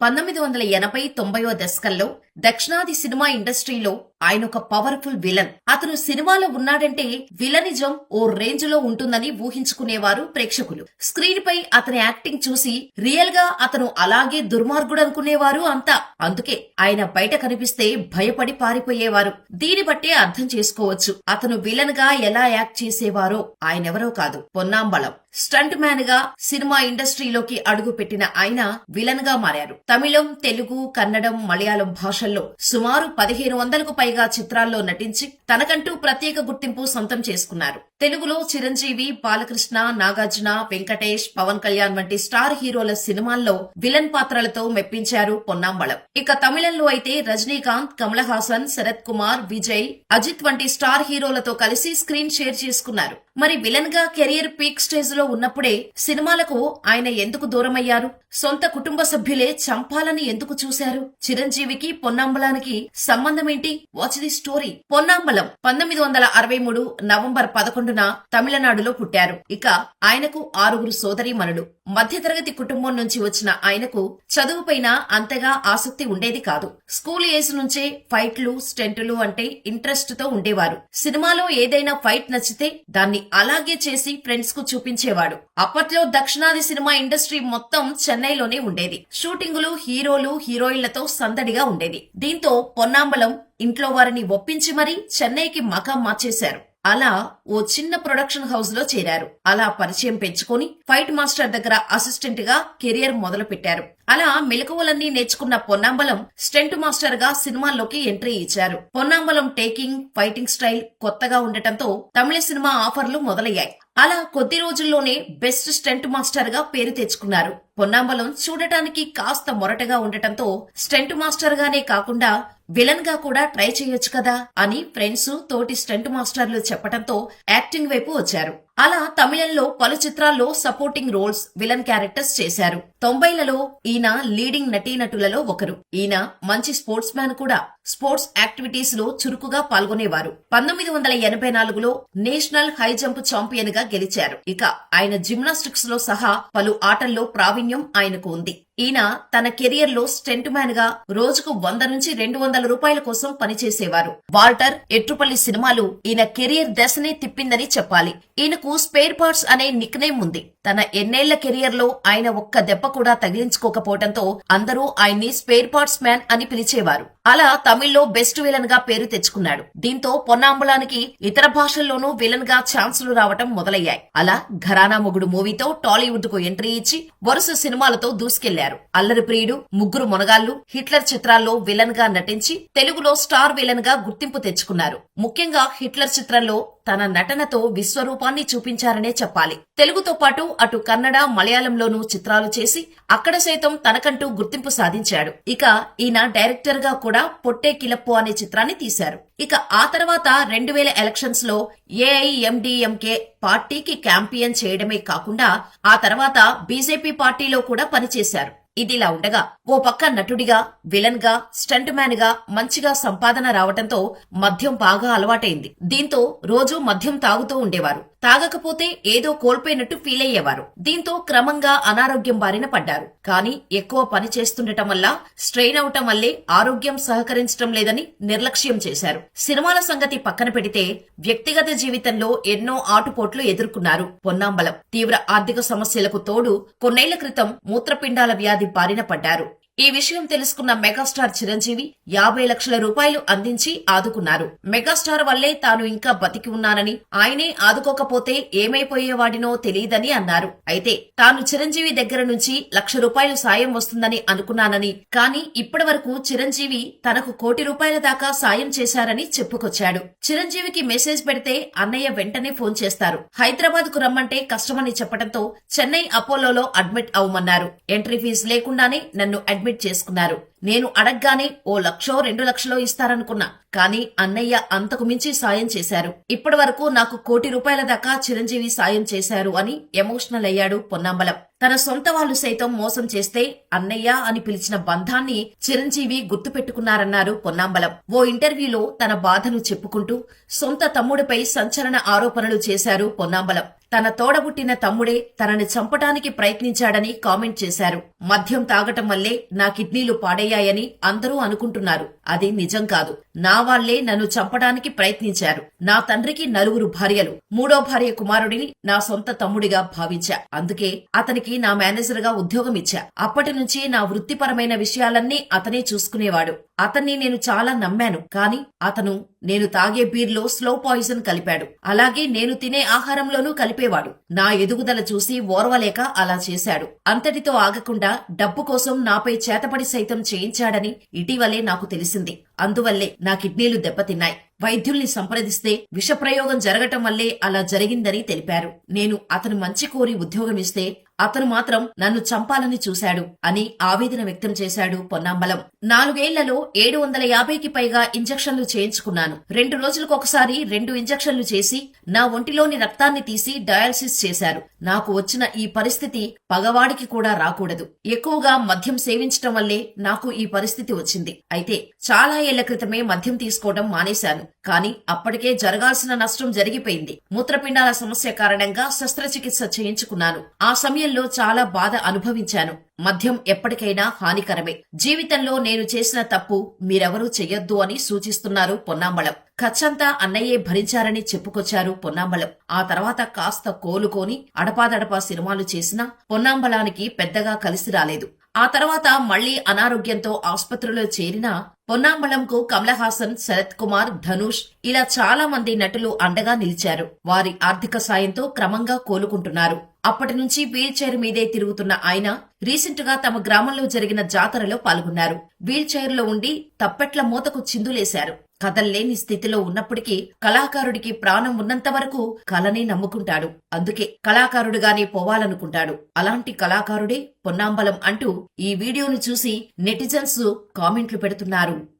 పంతొమ్మిది వందల ఎనభై తొంభైవ దశకంలో దక్షిణాది సినిమా ఇండస్ట్రీలో ఆయన ఒక పవర్ఫుల్ విలన్. అతను సినిమాలో ఉన్నాడంటే విలనిజం ఓ రేంజ్లో ఉంటుందని ఊహించుకునేవారు ప్రేక్షకులు. స్క్రీన్ పై అతని యాక్టింగ్ చూసి రియల్గా అతను అలాగే దుర్మార్గుడు అనుకునేవారు అంతా. అందుకే ఆయన బయట కనిపిస్తే భయపడి పారిపోయేవారు. దీన్ని బట్టే అర్థం చేసుకోవచ్చు. అతను విలన్గా ఎలా యాక్ట్ చేసేవారో ఆయనెవరో కాదు. పొన్నాంబళం. స్టంట్ మ్యాన్గా సినిమా ఇండస్ట్రీలోకి అడుగు పెట్టిన ఆయన విలన్గా మారారు. తమిళం తెలుగు కన్నడం మలయాళం భాషల్లో సుమారు పదిహేను వందలకు పైగా చిత్రాల్లో నటించి తనకంటూ ప్రత్యేక గుర్తింపు సొంతం చేసుకున్నారు. తెలుగులో చిరంజీవి బాలకృష్ణ నాగార్జున వెంకటేష్ పవన్ కళ్యాణ్ వంటి స్టార్ హీరోల సినిమాల్లో విలన్ పాత్రలతో మెప్పించారు పొన్నాంబళం. ఇక తమిళంలో అయితే రజనీకాంత్ కమల్ హాసన్ శరత్ కుమార్ విజయ్ అజిత్ వంటి స్టార్ హీరోలతో కలిసి స్క్రీన్ షేర్ చేసుకున్నారు. మరి విలన్గా కెరియర్ పీక్ స్టేజ్లో ఉన్నప్పుడే సినిమాలకు ఆయన ఎందుకు దూరమయ్యారు? సొంత కుటుంబ సభ్యులే చంపాలని ఎందుకు చూశారు? చిరంజీవికి పొన్నాంబలానికి సంబంధమేంటి? వాచ్ ది స్టోరీ పొన్నాంబలం పంతొమ్మిది వందల అరవై మూడు నవంబర్ పదకొండున తమిళనాడులో పుట్టారు. ఇక ఆయనకు ఆరుగురు సోదరీమణులు. మధ్యతరగతి కుటుంబం నుంచి వచ్చిన ఆయనకు చదువుపైన అంతగా ఆసక్తి ఉండేది కాదు. స్కూల్ ఏజ్ నుంచే ఫైట్లు స్టెంటులు అంటే ఇంట్రెస్ట్తో ఉండేవారు. సినిమాలో ఏదైనా ఫైట్ నచ్చితే దాన్ని అలాగే చేసి ఫ్రెండ్స్కు చూపించేవాడు. అప్పట్లో దక్షిణాది సినిమా ఇండస్ట్రీ మొత్తం చెన్నైలోనే ఉండేది. షూటింగులు హీరోలు హీరోయిన్లతో సందడిగా ఉండేది. దీంతో పొన్నాంబలం ఇంట్లో వారిని ఒప్పించి మరీ చెన్నైకి మకాం మార్చేశారు. అలా ఓ చిన్న ప్రొడక్షన్ హౌస్లో చేరారు. అలా పరిచయం పెంచుకొని ఫైట్ మాస్టర్ దగ్గర అసిస్టెంట్గా కెరియర్ మొదలు పెట్టారు అలా మెలకువలన్నీ నేర్చుకున్న పొన్నాంబలం స్టెంట్ మాస్టర్గా సినిమాల్లోకి ఎంట్రీ ఇచ్చారు. పొన్నాంబలం టేకింగ్ ఫైటింగ్ స్టైల్ కొత్తగా ఉండటంతో తమిళ సినిమా ఆఫర్లు మొదలయ్యాయి. అలా కొద్ది రోజుల్లోనే బెస్ట్ స్టెంట్ మాస్టర్గా పేరు తెచ్చుకున్నారు. పొన్నాంబలం చూడటానికి కాస్త మొరటగా ఉండటంతో స్టెంట్ మాస్టర్ గానే కాకుండా విలన్గా కూడా ట్రై చేయొచ్చు కదా అని ఫ్రెండ్స్ తోటి స్టంట్ మాస్టర్లు చెప్పడంతో యాక్టింగ్ వైపు వచ్చారు. అలా తమిళంలో పలు చిత్రాల్లో సపోర్టింగ్ రోల్స్ విలన్ క్యారెక్టర్స్ చేశారు. తొంభైలలో ఈయన లీడింగ్ నటీనటులలో ఒకరు. ఈయన మంచి స్పోర్ట్స్ మ్యాన్ కూడా. స్పోర్ట్స్ యాక్టివిటీస్లో చురుకుగా పాల్గొనేవారు. పంతొమ్మిది వందల ఎనభై నాలుగులో నేషనల్ హై జంప్ ఛాంపియన్గా గెలిచారు. ఇక ఆయన జిమ్నాస్టిక్స్లో సహా పలు ఆటల్లో ప్రావీణ్యం ఆయనకు ఉంది. ఈయన తన కెరియర్లో స్టెంట్ మ్యాన్గా రోజుకు వంద నుంచి రెండు వందల రూపాయల కోసం పనిచేసేవారు. వాల్టర్ ఎట్రుపల్లి సినిమాలు ఈయన కెరియర్ దశనే తిప్పిందని చెప్పాలి. ఈయనకు స్పేర్ పార్ట్స్ అనే నిక్ నేమ్ ఉంది. తన ఎన్నేళ్ళ కెరియర్లో ఆయన ఒక్క దెబ్బ కూడా తగిలించుకోకపోవడంతో అందరూ ఆయన్ని స్పేర్ పార్ట్స్ మ్యాన్ అని పిలిచేవారు. అలా తమిళ్ళో బెస్ట్ విలన్గా పేరు తెచ్చుకున్నాడు. దీంతో పొన్నాంబులానికి ఇతర భాషల్లోనూ విలన్గా ఛాన్సులు రావటం మొదలయ్యాయి. అలా ఘరానా మొగుడు మూవీతో టాలీవుడ్కు ఎంట్రీ ఇచ్చి వరుస సినిమాలతో దూసుకెళ్ళారు. అల్లరి ప్రియుడు ముగ్గురు మొనగాళ్ళు హిట్లర్ చిత్రాల్లో విలన్గా నటించి తెలుగులో స్టార్ విలన్గా గుర్తింపు తెచ్చుకున్నారు. ముఖ్యంగా హిట్లర్ చిత్రంలో తన నటనతో విశ్వరూపాన్ని చూపించారనే చెప్పాలి. తెలుగుతో పాటు అటు కన్నడ మలయాళంలోనూ చిత్రాలు చేసి అక్కడ సైతం తనకంటూ గుర్తింపు సాధించాడు. ఇక ఈయన డైరెక్టర్గా కూడా పొట్టే కిలప్పు అనే చిత్రాన్ని తీశారు. ఇక ఆ తర్వాత రెండు వేల ఎలక్షన్స్లో ఏఐఎండిఎంకే పార్టీకి క్యాంపియన్ చేయడమే కాకుండా ఆ తర్వాత బీజేపీ పార్టీలో కూడా పనిచేశారు. ఇదిలా ఉండగా ఓ పక్క నటుడిగా విలన్గా స్టంట్ మ్యాన్గా మంచిగా సంపాదన రావటంతో మద్యం బాగా అలవాటైంది. దీంతో రోజు మద్యం తాగుతూ ఉండేవారు. తాగకపోతే ఏదో కోల్పోయినట్టు ఫీల్ అయ్యేవారు దీంతో క్రమంగా అనారోగ్యం బారిన పడ్డారు. కానీ ఎక్కువ పని చేస్తుండటం వల్ల స్ట్రెయిన్ అవటం వల్లే ఆరోగ్యం సహకరించడం లేదని నిర్లక్ష్యం చేశారు. సినిమాల సంగతి పక్కన పెడితే వ్యక్తిగత జీవితంలో ఎన్నో ఆటుపోట్లు ఎదుర్కొన్నారు పొన్నాంబలం. తీవ్ర ఆర్థిక సమస్యలకు తోడు కొన్నేళ్ళ క్రితం మూత్రపిండాల వ్యాధి బారిన పడ్డారు. ఈ విషయం తెలుసుకున్న మెగాస్టార్ చిరంజీవి యాభై లక్షల రూపాయలు అందించి ఆదుకున్నారు. మెగాస్టార్ వల్లే తాను ఇంకా బతికి ఉన్నానని ఆయనే ఆదుకోకపోతే ఏమైపోయేవాడినో తెలియదని అన్నారు. అయితే తాను చిరంజీవి దగ్గర నుంచి లక్ష రూపాయలు సాయం వస్తుందని అనుకున్నానని కానీ ఇప్పటి వరకు చిరంజీవి తనకు కోటి రూపాయల దాకా సాయం చేశారని చెప్పుకొచ్చాడు. చిరంజీవికి మెసేజ్ పెడితే అన్నయ్య వెంటనే ఫోన్ చేస్తారు. హైదరాబాద్కు రమ్మంటే కష్టమని చెప్పడంతో చెన్నై అపోలోలో అడ్మిట్ అవ్వమన్నారు. ఎంట్రీ ఫీజు లేకుండానే నన్ను అడ్మిట్ చేసుకున్నారు. నేను అడగ్గానే ఓ లక్షో రెండు లక్షలో ఇస్తారనుకున్నా. కానీ అన్నయ్య అంతకు మించి సాయం చేశారు. ఇప్పటి వరకు నాకు కోటి రూపాయల దాకా చిరంజీవి సాయం చేశారు అని ఎమోషనల్ అయ్యాడు పొన్నాంబలం. తన సొంత వాళ్ళు సైతం మోసం చేస్తే అన్నయ్య అని పిలిచిన బంధాన్ని చిరంజీవి గుర్తుపెట్టుకున్నారన్నారు పొన్నాంబలం. ఓ ఇంటర్వ్యూలో తన బాధను చెప్పుకుంటూ సొంత తమ్ముడిపై సంచలన ఆరోపణలు చేశారు పొన్నాంబలం. తన తోడబుట్టిన తమ్ముడే తనని చంపటానికి ప్రయత్నించాడని కామెంట్ చేశారు. మద్యం తాగటం వల్లే నా కిడ్నీలు పాడయ్యాయని అందరూ అనుకుంటున్నారు. అది నిజం కాదు. నా వాళ్ళే నన్ను చంపడానికి ప్రయత్నించారు. నా తండ్రికి నలుగురు భార్యలు. మూడో భార్య కుమారుడిని నా సొంత తమ్ముడిగా భావించా. అందుకే అతనికి నా మేనేజర్గా ఉద్యోగం ఇచ్చా. అప్పటి నుంచి నా వృత్తిపరమైన విషయాలన్నీ అతనే చూసుకునేవాడు. అతన్ని నేను చాలా నమ్మాను. కాని అతను నేను తాగే బీర్లో స్లో పాయిజన్ కలిపాడు. అలాగే నేను తినే ఆహారంలోనూ కలిపేవాడు. నా ఎదుగుదల చూసి ఓర్వలేక అలా చేశాడు. అంతటితో ఆగకుండా డబ్బు కోసం నాపై చేతపడి సైతం చేయించాడని ఇటీవలే నాకు తెలిసింది. అందువల్లే నా కిడ్నీలు దెబ్బతిన్నాయి. వైద్యుల్ని సంప్రదిస్తే విషప్రయోగం జరగటం వల్లే అలా జరిగిందని తెలిపారు. నేను అతను మంచి కోరి ఉద్యోగమిస్తే అతను మాత్రం నన్ను చంపాలని చూశాడు అని ఆవేదన వ్యక్తం చేశాడు పొన్నాంబలం. నాలుగేళ్ళలో ఏడు వందల యాభైకి పైగా ఇంజక్షన్లు చేయించుకున్నాను. రెండు రోజులకు ఒకసారి రెండు ఇంజక్షన్లు చేసి నా ఒంటిలోని రక్తాన్ని తీసి డయాలసిస్ చేశారు. నాకు వచ్చిన ఈ పరిస్థితి పగవాడికి కూడా రాకూడదు. ఎక్కువగా మద్యం సేవించటం వల్లే నాకు ఈ పరిస్థితి వచ్చింది. అయితే చాలా ఏళ్ళ క్రితమే మద్యం తీసుకోవడం మానేశాను. కానీ అప్పటికే జరగాల్సిన నష్టం జరిగిపోయింది. మూత్రపిండాల సమస్య కారణంగా శస్త్రచికిత్స చేయించుకున్నాను. ఆ సమయంలో చాలా బాధ అనుభవించాను. మద్యం ఎప్పటికైనా హానికరమే. జీవితంలో నేను చేసిన తప్పు మీరెవరూ చెయ్యొద్దు అని సూచిస్తున్నారు పొన్నాంబళం. ఖర్చంతా అన్నయ్యే భరించారని చెప్పుకొచ్చారు పొన్నాంబళం. ఆ తర్వాత కాస్త కోలుకొని అడపాదడపా సినిమాలు చేసినా పొన్నాంబళానికి పెద్దగా కలిసి రాలేదు. ఆ తర్వాత మళ్ళీ అనారోగ్యంతో ఆసుపత్రిలో చేరిన పొన్నాంబళంకు కమలహాసన్ శరత్ కుమార్ ధనుష్ ఇలా చాలా మంది నటులు అండగా నిలిచారు. వారి ఆర్థిక సాయంతో క్రమంగా కోలుకుంటున్నారు. అప్పటి నుంచి వీల్ చైర్ మీదే తిరుగుతున్న ఆయన రీసెంట్గా తమ గ్రామంలో జరిగిన జాతరలో పాల్గొన్నారు. వీల్ చైర్లో ఉండి తప్పెట్ల మూతకు చిందులేశారు. కథల్లేని స్థితిలో ఉన్నప్పటికీ కళాకారుడికి ప్రాణం ఉన్నంత వరకు కళనే నమ్ముకుంటాడు. అందుకే కళాకారుడుగానే పోవాలనుకుంటాడు. అలాంటి కళాకారుడే పొన్నాంబలం అంటూ ఈ వీడియోను చూసి నెటిజన్స్ కామెంట్లు పెడుతున్నారు.